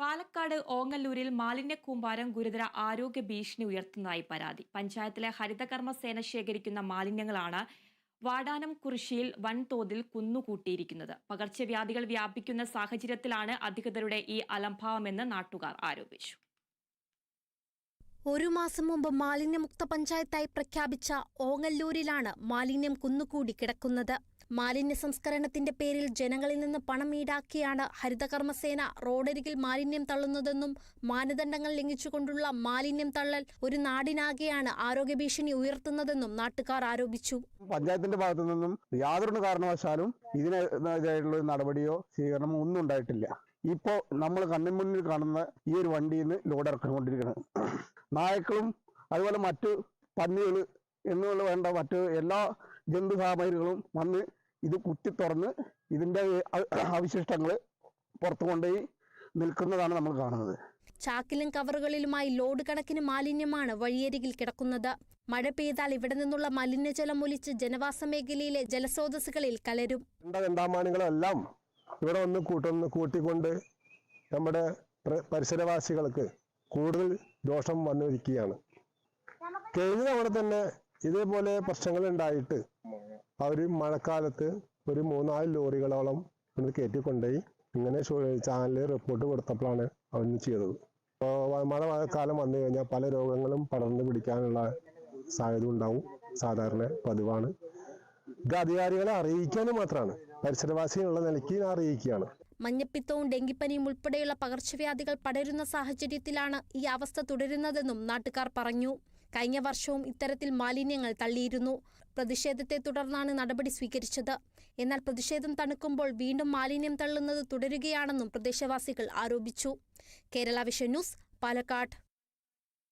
പാലക്കാട് ഓങ്ങല്ലൂരിൽ മാലിന്യ കൂമ്പാരം ഗുരുതര ആരോഗ്യ ഭീഷണി ഉയർത്തുന്നതായി പരാതി. പഞ്ചായത്തിലെ ഹരിതകർമ്മ സേന ശേഖരിക്കുന്ന മാലിന്യങ്ങളാണ് വാടാനം കുറിശിയിൽ വൻതോതിൽ കുന്നുകൂട്ടിയിരിക്കുന്നത്. പകർച്ചവ്യാധികൾ വ്യാപിക്കുന്ന സാഹചര്യത്തിലാണ് അധികൃതരുടെ ഈ അലംഭാവമെന്ന് നാട്ടുകാർ ആരോപിച്ചു. ഒരു മാസം മുമ്പ് മാലിന്യമുക്ത പഞ്ചായത്തായി പ്രഖ്യാപിച്ച ഓങ്ങല്ലൂരിലാണ് മാലിന്യം കുന്നുകൂടി കിടക്കുന്നത്. മാലിന്യ സംസ്കരണത്തിന്റെ പേരിൽ ജനങ്ങളിൽ നിന്ന് പണം ഈടാക്കിയാണ് ഹരിതകർമ്മസേന റോഡരികിൽ മാലിന്യം തള്ളുന്നതെന്നും മാനദണ്ഡങ്ങൾ ലംഘിച്ചുകൊണ്ടുള്ള മാലിന്യം തള്ളൽ ഒരു നാടിനാകെയാണ് ആരോഗ്യ ഭീഷണി ഉയർത്തുന്നതെന്നും നാട്ടുകാർ ആരോപിച്ചു. പഞ്ചായത്തിന്റെ ഭാഗത്തു നിന്നും യാതൊരു കാരണവശാലും ഇതിനെതിരായിട്ടുള്ള നടപടിയോ സ്വീകരണമോ ഒന്നും ഉണ്ടായിട്ടില്ല. ഇപ്പോ നമ്മൾ കണ്ണിമുന്നിൽ കാണുന്ന ഈ ഒരു വണ്ടിയിൽ നിന്ന് ലോഡ് ഇറക്കിക്കൊണ്ടിരിക്കുന്നത് നായക്കളും അതുപോലെ മറ്റു പന്നികൾ എന്നുള്ള വേണ്ട മറ്റ് എല്ലാ ജന്തു സാമഗ്രികളും വന്ന് ഇത് കുത്തി തുറന്ന് ഇതിന്റെ അവശിഷ്ടങ്ങൾ പുറത്തു കൊണ്ടുപോയി നിൽക്കുന്നതാണ് നമ്മൾ കാണുന്നത്. ചാക്കിലും കവറുകളിലുമായി ലോഡ് കണക്കിന് മാലിന്യമാണ് വഴിയരികിൽ കിടക്കുന്നത്. മഴ പെയ്താൽ ഇവിടെ നിന്നുള്ള മലിനജലം ഒലിച്ച് ജനവാസ മേഖലയിലെ ജലസ്രോതസ്സുകളിൽ കലരും. രണ്ടാമാനികളെല്ലാം ഇവിടെ ഒന്ന് കൂട്ടൊന്ന് കൂട്ടിക്കൊണ്ട് നമ്മുടെ പരിസരവാസികൾക്ക് കൂടുതൽ ദോഷം വന്നിരിക്കുകയാണ്. കഴിഞ്ഞ തവണ തന്നെ ഇതേപോലെ പ്രശ്നങ്ങൾ ഉണ്ടായിട്ട് അവർ മഴക്കാലത്ത് ഒരു മൂന്നാൽ ലോറികളോളം ഇവിടുന്ന് കയറ്റിക്കൊണ്ടുപോയി ഇങ്ങനെ ചാനലിൽ റിപ്പോർട്ട് കൊടുത്തപ്പോഴാണ് അവന് ചെയ്തത്. മഴ മഴക്കാലം വന്നു കഴിഞ്ഞാൽ പല രോഗങ്ങളും പടർന്നു പിടിക്കാനുള്ള സാധ്യത ഉണ്ടാവും. സാധാരണ പതിവാണ്. ഇത് അധികാരികളെ അറിയിക്കാനും മാത്രമാണ്. പരിസരവാസികളുള്ള നിലയ്ക്ക് അറിയിക്കുകയാണ്. മഞ്ഞപ്പിത്തവും ഡെങ്കിപ്പനിയും ഉൾപ്പെടെയുള്ള പകർച്ചവ്യാധികൾ പടരുന്ന സാഹചര്യത്തിലാണ് ഈ അവസ്ഥ തുടരുന്നതെന്നും നാട്ടുകാർ പറഞ്ഞു. കഴിഞ്ഞ വർഷവും ഇത്തരത്തിൽ മാലിന്യങ്ങൾ തള്ളിയിരുന്നു. പ്രതിഷേധത്തെ തുടർന്നാണ് നടപടി സ്വീകരിച്ചത്. എന്നാൽ പ്രതിഷേധം തണുക്കുമ്പോൾ വീണ്ടും മാലിന്യം തള്ളുന്നത് തുടരുകയാണെന്നും പ്രദേശവാസികൾ ആരോപിച്ചു. Kerala vision news Palakkad.